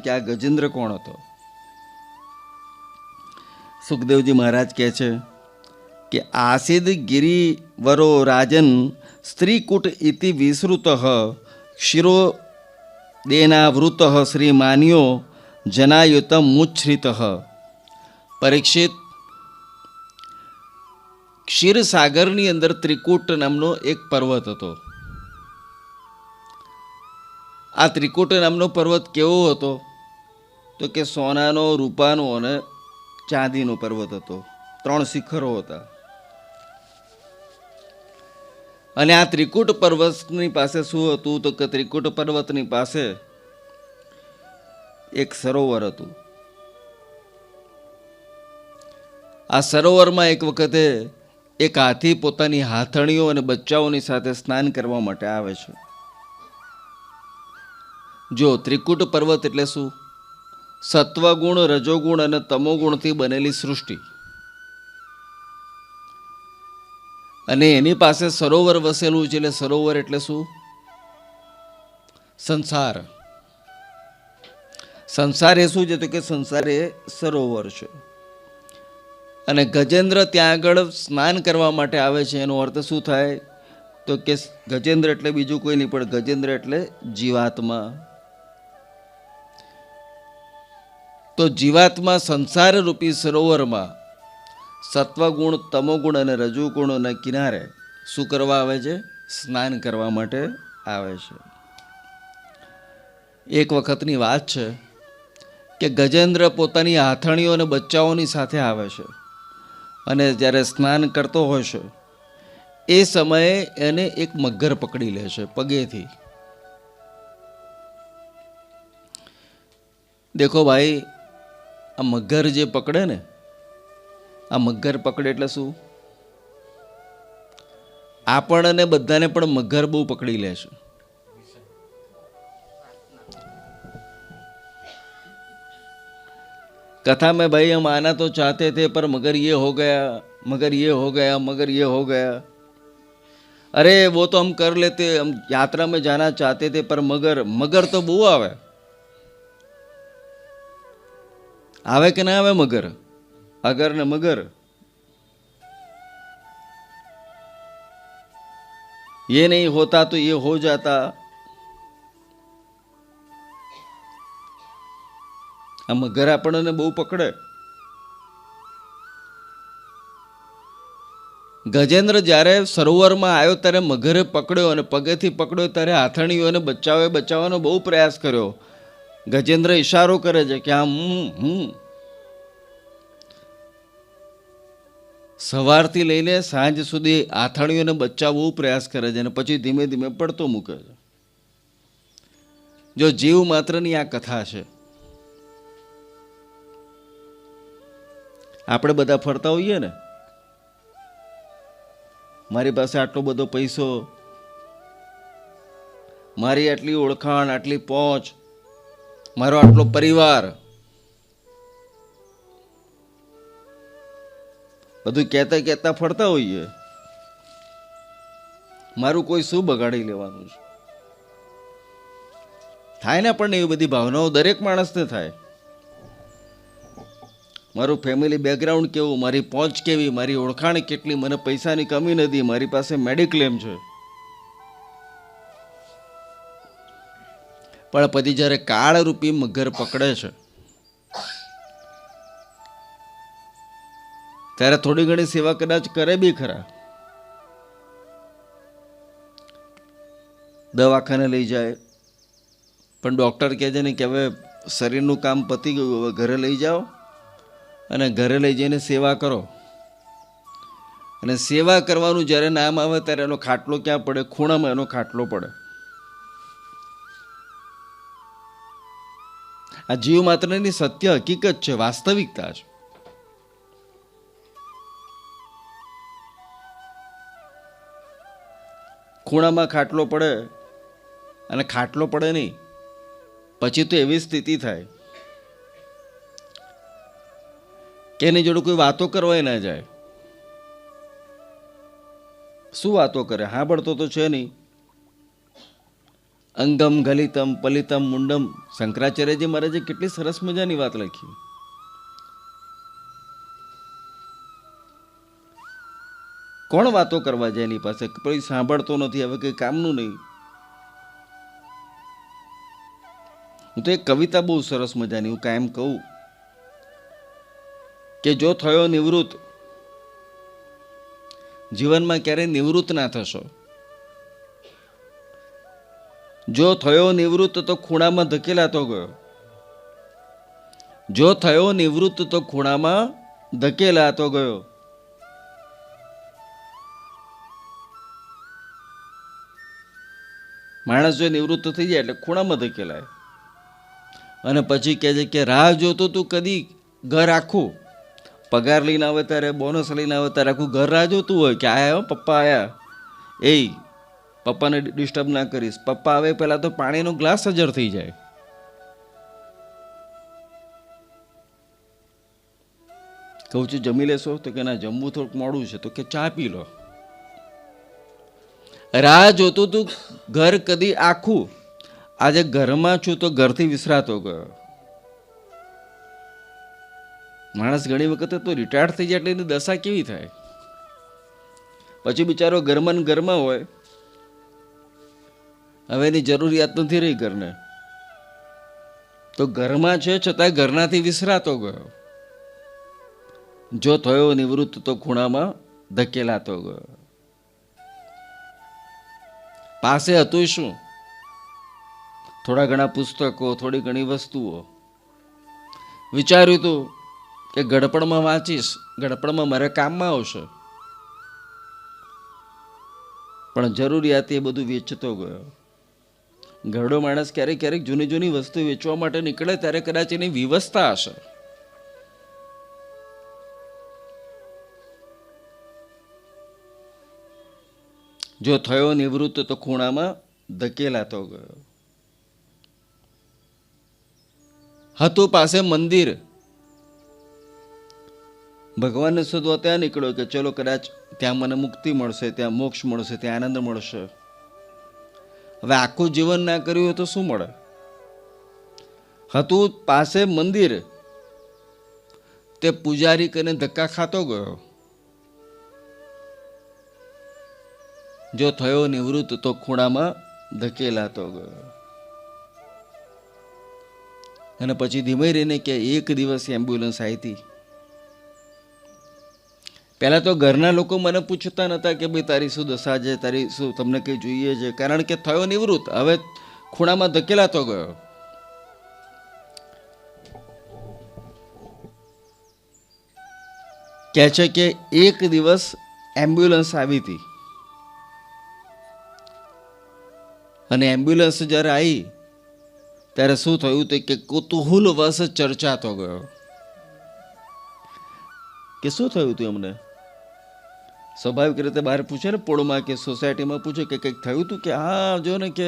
કે આ ગજેન્દ્ર કોણ હતો? સુખદેવજી મહારાજ કહે છે કે આસિદ ગિરિવરો રાજન સ્ત્રીકૂટ ઇતિ વિસૃત શિરો દેનાવૃત શ્રી માન્યો જનાયુત મુચ્છ્રિત. પરીક્ષિત ક્ષીરસાગરની અંદર ત્રિકૂટ નામનો એક પર્વત હતો. આ ત્રિકૂટ નામનો પર્વત કેવો હતો? તો કે સોનાનો, રૂપાનો અને ચાંદીનો પર્વત હતો. ત્રણ શિખરો હતા. અને આ ત્રિકૂટ પર્વતની પાસે શું હતું? તો કે ત્રિકૂટ પર્વતની પાસે એક સરોવર હતું. આ સરોવરમાં એક વખતે એક હાથી પોતાની હાથણીઓ અને બચ્ચાઓની સાથે સ્નાન કરવા માટે આવે છે. જો ત્રિકૂટ પર્વત એટલે શું? સત્વગુણ, રજોગુણ અને તમોગુણથી બનેલી સૃષ્ટિ. અને એની પાસે સરોવર વસેલું છે એટલે સરોવર એટલે શું? સંસાર. સંસાર એ શું છે? તો કે સંસાર એ સરોવર છે. અને ગજેન્દ્ર ત્યાં આગળ સ્નાન કરવા માટે આવે છે. એનો અર્થ શું થાય? તો કે ગજેન્દ્ર એટલે બીજું કોઈ નહીં, પણ ગજેન્દ્ર એટલે જીવાત્મા. તો જીવાત્મા સંસાર રૂપી સરોવરમાં સત્વગુણ, તમોગુણ અને રજુગુણોના કિનારે શું કરવા આવે છે? સ્નાન કરવા માટે આવે છે. એક વખતની વાત છે કે ગજેન્દ્ર પોતાની હાથણીઓ અને બચ્ચાઓની સાથે આવે છે અને જ્યારે સ્નાન કરતો હોય છે, એ સમયે એને એક મગર પકડી લે છે પગેથી. દેખો ભાઈ આ મગર જે પકડે ને આ મગર પકડે એટલે શું આપણને બધાને પણ મગર બહુ પકડી લે છે कथा में भाई हम आना तो चाहते थे पर मगर ये हो गया मगर ये हो गया मगर ये हो गया अरे वो तो हम कर लेते हम यात्रा में जाना चाहते थे पर मगर मगर तो બહુ આવે આવે કે ના આવે મગર અગર ને મગર ये नहीं होता तो ये हो जाता આ મગર આપણને બહુ પકડે ગજેન્દ્ર જ્યારે સરોવરમાં આવ્યો ત્યારે મગરે પકડ્યો અને પગેથી પકડ્યો ત્યારે હાથણીઓને બચાવે બચાવવાનો બહુ પ્રયાસ કર્યો ગજેન્દ્ર ઈશારો કરે છે કે આમ હું સવારથી લઈને સાંજ સુધી આથાણીઓને બચાવવો પ્રયાસ કરે છે અને પછી ધીમે ધીમે પડતો મૂકે છે. જો જીવ માત્રની આ કથા છે, આપણે બધા ફરતા હોઈએ ને, મારી પાસે આટલો બધો પૈસો, મારી આટલી ઓળખાણ, આટલી પહોંચ મારો આટલો પરિવાર. બધું કહેતા કહેતા ફરતા હોઈએ. મારું કોઈ શું બગાડી લેવાનું છે? થાય ને પણ એવી બધી ભાવનાઓ દરેક માણસને થાય. મારું ફેમિલી બેકગ્રાઉન્ડ કેવું? મારી પહોંચ કેવી? મારી ઓળખાણ કેટલી? મને પૈસાની કમી નથી. મારી પાસે મેડિક્લેમ છે. પણ પછી જ્યારે કાળરૂપી મગર પકડે છે, ત્યારે થોડી ઘણી સેવા કદાચ કરે બી ખરા. દવાખાને લઈ જાય, પણ ડૉક્ટર કહે છે ને કે હવે શરીરનું કામ પતી ગયું, હવે ઘરે લઈ જાઓ અને ઘરે લઈ જઈને સેવા કરો. અને સેવા કરવાનું જ્યારે નામ આવે ત્યારે એનો ખાટલો ક્યાં પડે? ખૂણામાં એનો ખાટલો પડે. આ જીવ માત્રની સત્ય હકીકત છે, વાસ્તવિકતા છે. ખૂણામાં ખાટલો પડે અને ખાટલો પડે નહીં, પછી તો એવી સ્થિતિ થાય કે એની જોડે કોઈ વાતો કરવાય ના જાય. શું વાતો કરે? હાંભળતો તો છે નહીં. અંગમ, ગલિતમ, પલિતમ, મુંડમ. શંકરાચાર્યજી મહારાજે કેટલી સરસ મજાની વાત લખી. કોણ વાતો કરવા જાય એની પાસે? કોઈ સાંભળતો નથી, હવે કંઈ કામનું નહીં. હું તો એક કવિતા બહુ સરસ મજાની, હું કાયમ કહું. કે જો થયો નિવૃત્ત, જીવનમાં ક્યારેય નિવૃત્ત ના થશો. જો થયો નિવૃત્ત તો ખૂણામાં ધકેલાતો ગયો. જો થયો નિવૃત્ત તો ખૂણામાં ધકેલાતો ગયો. માણસ જો નિવૃત્ત થઈ જાય એટલે ખૂણામાં ધકેલાય. અને પછી કહે છે કે રાહ જોતો તું કદી ઘર આખું. પગાર લઈને આવે ત્યારે બોનસ લઈને આવે ત્યારે આખું ઘર રાહ જોતું હોય કે આયા પપ્પા આયા. એ પપ્પાને ડિસ્ટર્બ ના કરીશ. પપ્પા આવે પહેલાં તો પાણીનો ગ્લાસ હજર થઈ જાય. કહું છું, જમી લેશો? તો કે, ના, જમવું થોડુંક મોડું છે. તો કે, ચા પી લો. રાહ જોતું તું ઘર કદી આખું. આજે ઘરમાં છું તો ઘરથી વિસરાતો ગયો. માણસ ઘણી વખતે તો રિટાયર્ડ થઈ જાય એટલે એની દશા કેવી થાય? પછી બિચારો ઘરમાં ઘરમાં હોય હવે એની જરૂરિયાત નથી રહી ઘરને. તો ઘરમાં છે છતાં ઘરનાથી વિસરાતો ગયો. જો થયો નિવૃત્ત તો ખૂણામાં ધકેલાતો ગયો. પાસે હતું શું? થોડા ઘણા પુસ્તકો, થોડી ઘણી વસ્તુઓ. વિચાર્યું તું કે ગડપણમાં વાંચીશ, ગડપણમાં મારે કામમાં આવશે. પણ જરૂરિયાત એ બધું વેચતો ગયો. ઘરડો માણસ ક્યારેક ક્યારેક જૂની જૂની વસ્તુ વેચવા માટે નીકળે ત્યારે કદાચ એની વિવસ્થા હશે. જો થયો નિવૃત્ત તો ખૂણામાં ધકેલાતો ગયો. હતું પાસે મંદિર. ભગવાનને શોધવા ત્યાં નીકળ્યો કે ચલો કદાચ ત્યાં મને મુક્તિ મળશે, ત્યાં મોક્ષ મળશે, ત્યાં આનંદ મળશે. હવે આખું જીવન ના કર્યું હોય તો શું મળે? હતું પાસે મંદિર. તે પૂજારી કરીને ધક્કા ખાતો ગયો. જો થયો નિવૃત્ત તો ખૂણામાં ધકેલાતો ગયો. અને પછી ધીમે રહીને કે એક દિવસ એમ્બ્યુલન્સ આવી હતી પહેલાં તો ઘરના લોકો મને પૂછતા નહોતા કે ભાઈ, તારી શું દશા છે? તારી શું તમને કંઈ જોઈએ છે? કારણ કે થયો નિવૃત્ત. હવે ખૂણામાં ધકેલાતો ગયો. કહે છે કે એક દિવસ એમ્બ્યુલન્સ આવી હતી. અને એમ્બ્યુલન્સ જ્યારે આવી, ત્યારે શું થયું તે કે કુતૂહલ વશ ચર્ચાતો ગયો. કે શું થયું હતું એમને સ્વાભાવિક રીતે બહાર પૂછે ને, પોળમાં કે સોસાયટીમાં પૂછે કે કંઈક થયું હતું કે હા, જો ને કે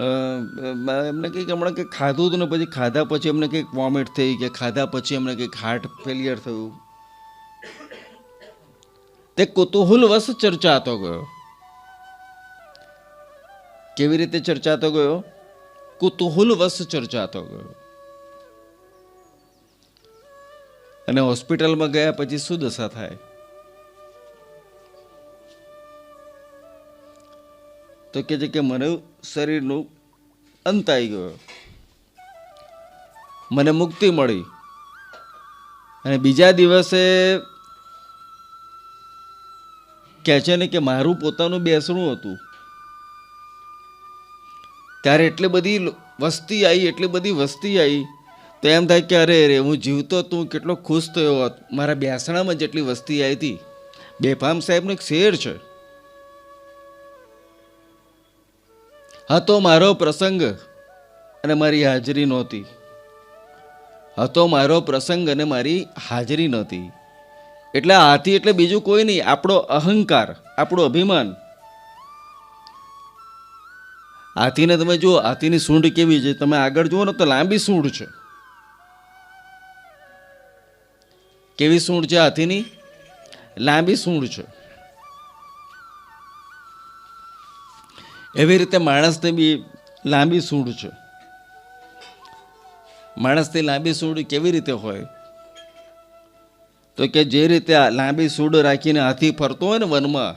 એમને કંઈક હમણાં કંઈક ખાધું હતું ને, પછી ખાધા પછી એમને કંઈક વોમિટ થઈ કે ખાધા પછી એમને કંઈક હાર્ટ ફેલિયર થયું. તે કુતૂહલ વશ ચર્ચાતો ગયો. કેવી રીતે ચર્ચાતો ગયો? કુતૂહલ વશ ચર્ચાતો ગયો. અને હોસ્પિટલમાં ગયા પછી શું દશા થાય? તો કે છે કે મને શરીરનું અંત આવી ગયો. મને મુક્તિ મળી. અને બીજા દિવસે કહે છે ને કે મારું પોતાનું બેસણું હતું. ત્યારે એટલી બધી વસ્તી આવી, એટલી બધી વસ્તી આવી. તો એમ થાય કે અરે અરે, હું જીવતો તું કેટલો ખુશ થયો હોત. મારા બેસણામાં જેટલી વસ્તી આવી હતી. બેફામ સાહેબનો એક શેર છે. હતો મારો પ્રસંગ અને મારી હાજરી નહોતી. હતો મારો પ્રસંગ અને મારી હાજરી નહોતી. એટલે હાથી એટલે બીજું કોઈ નહીં, આપણો અહંકાર, આપણું અભિમાન. હાથીને તમે જુઓ હાથીની સૂંઢ કેવી છે? તમે આગળ જુઓ ને તો લાંબી સૂંઢ છે. કેવી સૂંઢ છે હાથીની લાંબી સૂંઢ છે. એવી રીતે માણસને બી લાંબી સૂંઢ છે. માણસની લાંબી સૂંઢ કેવી રીતે હોય? તો કે જે રીતે લાંબી સૂંઢ રાખીને હાથી ફરતો હોય ને વનમાં,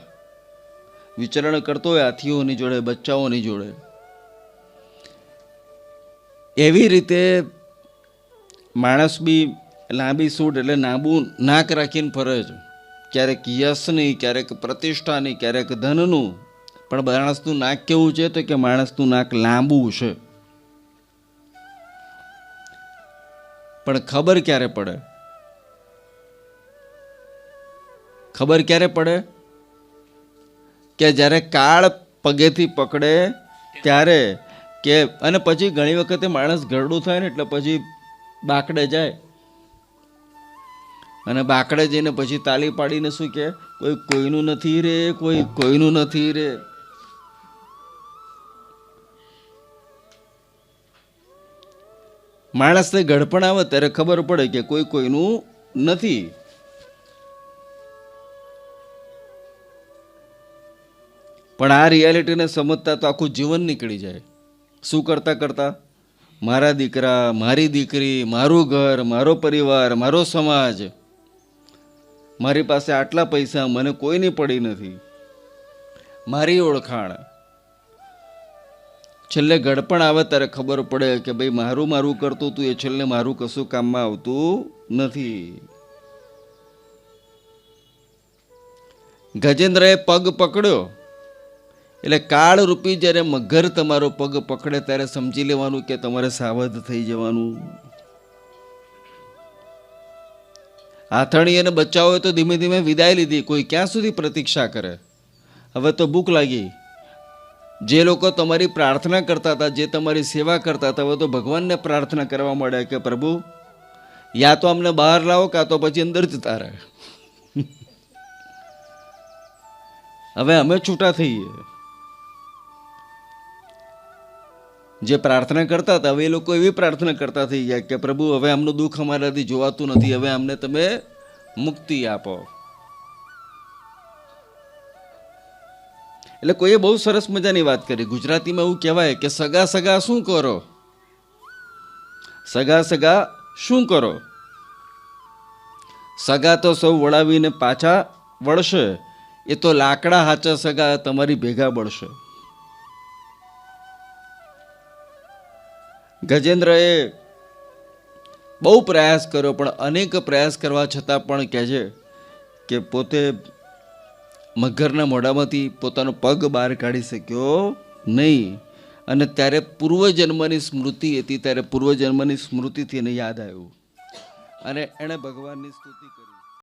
વિચરણ કરતો હોય હાથીઓની જોડે, બચ્ચાઓની જોડે. એવી રીતે માણસ બી લાંબી સૂઢ એટલે નાબું નાક રાખીને ફરે છે. ક્યારેક યશની, ક્યારેક પ્રતિષ્ઠાની, ક્યારેક ધનનું પણ માણસનું નાક કેવું છે તો કે માણસનું નાક લાંબુ છે? પણ ખબર ક્યારે પડે? ખબર ક્યારે પડે? કે જ્યારે કાળ પગેથી પકડે ત્યારે કે અને પછી ઘણી વખતે માણસ ઘરડું થાય ને એટલે પછી બાકડે જાય. અને બાકડે જઈને પછી તાલી પાડીને શું કે, કોઈ કોઈનું નથી રે, કોઈ કોઈનું નથી રે. માણસને ગડપણ આવે ત્યારે ખબર પડે કે કોઈ કોઈનું નથી. પણ આ રિયાલિટીને સમજતા તો આખું જીવન નીકળી જાય. શું કરતા કરતા? મારા દીકરા, મારી દીકરી, મારું ઘર, મારો પરિવાર, મારો સમાજ. મારી પાસે આટલા પૈસા મને કોઈની પડી નથી. મારી ઓળખાણ. છેલ્લે ગડપણ આવે ત્યારે ખબર પડે કે ભાઈ મારું મારું કરતું તું, એ છેલ્લે મારું કશું કામમાં આવતું નથી. ગજેન્દ્રએ પગ પકડ્યો. એટલે કાળ રૂપી જ્યારે મગર તમારો પગ પકડે ત્યારે સમજી લેવાનું કે તમારે સાવધ થઈ જવાનું. આથણી અને બચ્ચાઓએ તો ધીમે ધીમે વિદાય લીધી. કોઈ ક્યાં સુધી પ્રતીક્ષા કરે? હવે તો ભૂખ લાગી. જે લોકો તમારી પ્રાર્થના કરતા હતા, જે તમારી સેવા કરતા હતા, હવે તો ભગવાનને પ્રાર્થના કરવા મળ્યા કે, પ્રભુ, યા તો અમને બહાર લાવો કાં તો પછી અંદર જતા રહે હવે અમે છૂટા થઈએ. જે પ્રાર્થના કરતા હતા, હવે એ લોકો એવી પ્રાર્થના કરતા થઈ ગયા કે, પ્રભુ, હવે આમનું દુઃખ અમારાથી જોવાતું નથી, હવે અમને તમે મુક્તિ આપો. એટલે કોઈએ બહુ સરસ મજાની વાત કરી. ગુજરાતીમાં એવું કહેવાય કે સગા સગા શું કરો? સગા સગા શું કરો? સગા તો સૌ વળાવીને પાછા વળશે. એ તો લાકડા હાચા સગા તમારી ભેગા બળશે. ગજેન્દ્રએ બહુ પ્રયાસ કર્યો, પણ અનેક પ્રયાસ કરવા છતાં પણ કહે છે કે પોતે મગરના મોઢામાંથી પોતાનો પગ બહાર કાઢી શક્યો નહીં. અને ત્યારે પૂર્વજન્મની સ્મૃતિ હતી, ત્યારે પૂર્વજન્મની સ્મૃતિથી એને યાદ આવ્યું. અને એણે ભગવાનની સ્તુતિ કરી.